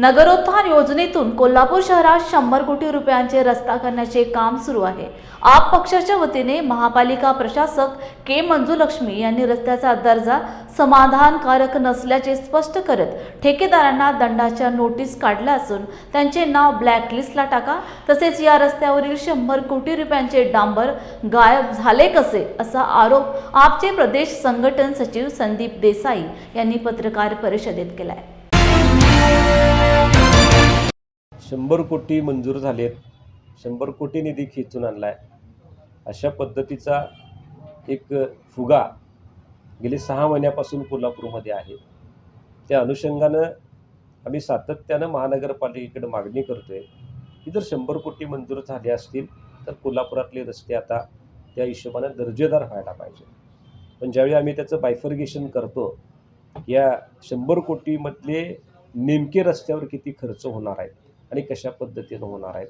नगरोत्थान योजनेतून कोल्हापूर शहरात शंभर कोटी रुपयांचे रस्ता करण्याचे काम सुरू आहे. आप पक्षाच्या वतीने महापालिका प्रशासक के मंजुलक्ष्मी यांनी रस्त्याचा दर्जा समाधानकारक नसल्याचे स्पष्ट करत ठेकेदारांना दंडाच्या नोटीस काढल्या असून त्यांचे नाव ब्लॅकलिस्टला टाका. तसेच या रस्त्यावरील शंभर कोटी रुपयांचे डांबर गायब झाले कसे? असा आरोप आपचे प्रदेश संघटन सचिव संदीप देसाई यांनी पत्रकार परिषदेत केला आहे शंभर कोटी मंजूर झालेत. शंभर कोटी निधी खेचून आहे अशा पद्धतीचा एक फुगा गेले सहा महिन्यापासून कोल्हापूरमध्ये आहे. त्या अनुषंगानं आम्ही सातत्यानं महानगरपालिकेकडे मागणी करतो आहे की जर शंभर कोटी मंजूर झाले असतील तर कोल्हापुरातले रस्ते आता त्या हिशोबानं दर्जेदार व्हायला पाहिजे. पण ज्यावेळी आम्ही त्याचं बायफर्गेशन करतो या शंभर कोटीमधले नेमके रस्त्यावर किती खर्च होणार आहेत? आणि कशा पद्धतीनं होणार आहेत.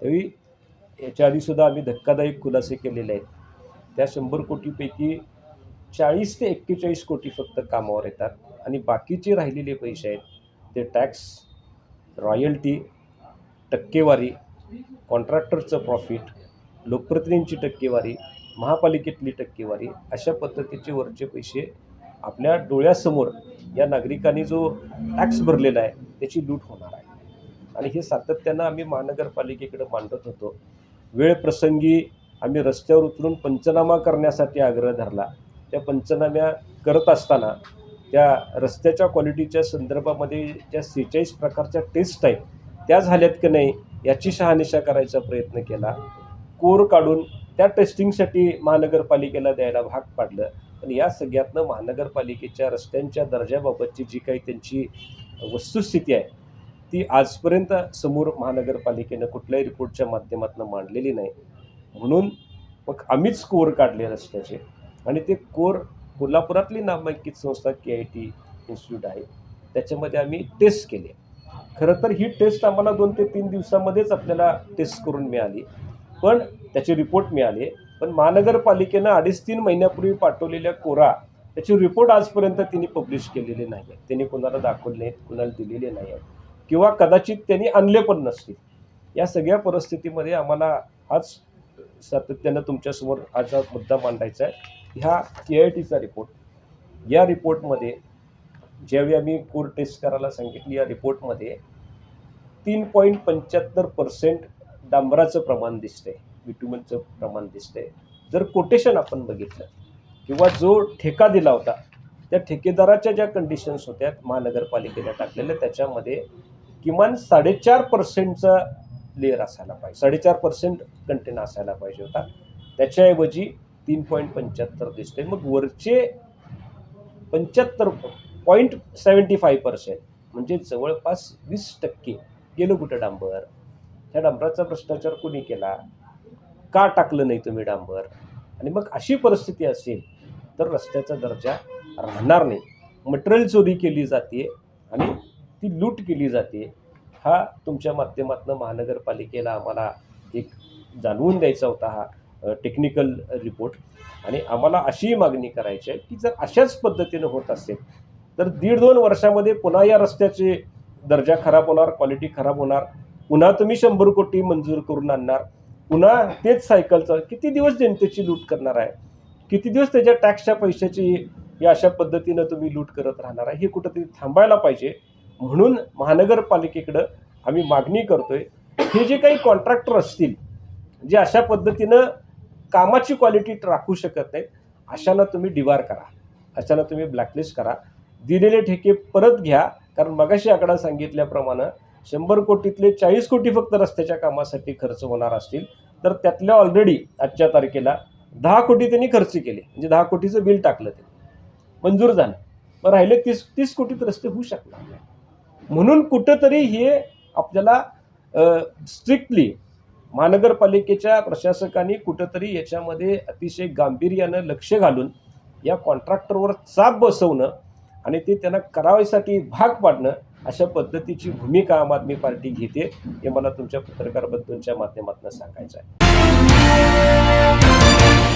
त्यावेळी याच्या आधीसुद्धा आम्ही धक्कादायक खुलासे केलेले आहेत. त्या शंभर कोटीपैकी चाळीस ते एक्केचाळीस कोटी फक्त कामावर येतात. आणि बाकीचे राहिलेले पैसे आहेत ते टॅक्स रॉयल्टी टक्केवारी कॉन्ट्रॅक्टरचं प्रॉफिट लोकप्रतिनिधींची टक्केवारी महापालिकेतली टक्केवारी अशा पद्धतीचे वरचे पैसे आपल्या डोळ्यासमोर या नागरिकांनी जो टॅक्स भरलेला आहे त्याची लूट होणार आहे. आणि हे सातत्यानं आम्ही महानगरपालिकेकडे मांडत होतो. वेळ प्रसंगी आम्ही रस्त्यावर उतरून पंचनामा करण्यासाठी आग्रह धरला. त्या पंचनाम्या करत असताना त्या रस्त्याच्या क्वालिटीच्या संदर्भामध्ये ज्या सेहेचाळीस प्रकारच्या टेस्ट आहेत त्या झाल्यात की नाही याची शहानिशा करायचा प्रयत्न केला. कोर काढून त्या टेस्टिंगसाठी महानगरपालिकेला द्यायला भाग पाडलं. पण या सगळ्यातनं महानगरपालिकेच्या रस्त्यांच्या दर्जाबाबतची जी काही त्यांची वस्तुस्थिती आहे ती आजपर्यंत समोर महानगरपालिकेनं कुठल्याही रिपोर्टच्या माध्यमातून मांडलेली नाही. म्हणून मग आम्हीच कोर काढले रस्त्याचे आणि ते कोर कोल्हापुरातली नामांकित संस्था के आय टी इन्स्टिट्यूट आहे. त्याच्यामध्ये आम्ही टेस्ट केले. खरं तर ही टेस्ट आम्हाला दोन ते तीन दिवसामध्येच आपल्याला टेस्ट करून मिळाली. पण त्याचे रिपोर्ट मिळाले. पण महानगरपालिकेनं अडीच तीन महिन्यापूर्वी पाठवलेल्या कोरा त्याचे रिपोर्ट आजपर्यंत त्यांनी पब्लिश केलेले नाही आहेत त्यांनी कोणाला दाखवले नाहीत कुणाला दिलेले नाही आहेत किंवा कदाचित त्यांनी आणले पण नसतील. या सगळ्या परिस्थितीमध्ये आम्हाला आज सातत्यानं तुमच्यासमोर आज हा मुद्दा मांडायचा आहे. ह्या के आय टीचा रिपोर्ट या रिपोर्टमध्ये ज्यावेळी आम्ही कोर टेस्ट करायला सांगितली या रिपोर्टमध्ये तीन पॉईंट पंच्याहत्तर पर्सेंट डांबराचं प्रमाण दिसतंय बिटुमनचं प्रमाण दिसतंय. जर कोटेशन आपण बघितलं किंवा जो ठेका दिला होता त्या ठेकेदाराच्या ज्या कंडिशन्स होत्या महानगरपालिकेने टाकलेल्या त्याच्यामध्ये किमान साडेचार पर्सेंटचा लेअर असायला पाहिजे. साडेचार पर्सेंट कंटेन असायला पाहिजे होता. त्याच्याऐवजी तीन पॉईंट पंच्याहत्तर दिसते मग वरचे पंच्याहत्तर पॉईंट सेवन्टी फाय पर्सेंट म्हणजे जवळपास वीस टक्के गेलो कुठं डांबर? त्या डांबराचा भ्रष्टाचार कोणी केला? का टाकलं नाही तुम्ही डांबर? आणि मग अशी परिस्थिती असेल तर रस्त्याचा दर्जा राहणार नाही. मटेरियल चोरी केली जाते आणि ती लूट केली जाते. हा तुमच्या माध्यमातून महानगरपालिकेला आम्हाला एक जाणवून द्यायचा होता हा टेक्निकल रिपोर्ट आणि आम्हाला अशीही मागणी करायची आहे की जर अशाच पद्धतीनं होत असेल तर दीड दोन वर्षामध्ये पुन्हा या रस्त्याचे दर्जा खराब होणार क्वालिटी खराब होणार. पुन्हा तुम्ही शंभर कोटी मंजूर करून आणणार. पुन्हा तेच सायकलचं किती दिवस जनतेची लूट करणार आहे? किती दिवस त्याच्या टॅक्सच्या पैशाची या अशा पद्धतीनं तुम्ही लूट करत राहणार आहे? हे कुठंतरी थांबायला पाहिजे. म्हणून महानगरपालिकेकडं आम्ही मागणी करतोय हे जे काही कॉन्ट्रॅक्टर असतील जे अशा पद्धतीनं कामाची क्वालिटी राखू शकत नाहीत अशांना तुम्ही डिवार करा. अशांना तुम्ही ब्लॅकलिस्ट करा. दिलेले ठेके परत घ्या कारण मगाशी आकडा सांगितल्याप्रमाणे शंभर कोटीतले चाळीस कोटी फक्त रस्त्याच्या कामासाठी खर्च होणार असतील तर त्यातल्या ऑलरेडी आजच्या तारखेला दहा कोटी त्यांनी खर्च केले. म्हणजे दहा कोटीचं बिल टाकलं ते मंजूर झालं. मग राहिले तीस तीस कोटीत रस्ते होऊ शकणार नाही म्हणून कुठंतरी हे आपल्याला स्ट्रिक्टली महानगरपालिकेच्या प्रशासकांनी कुठंतरी याच्यामध्ये अतिशय गांभीर्यानं लक्ष घालून या कॉन्ट्रॅक्टरवर चाप बसवणं आणि ते त्यांना करावयासाठी भाग पाडणं अशा पद्धतीची भूमिका आम आदमी पार्टी घेते हे मला तुमच्या पत्रकार माध्यमातून सांगायचं आहे.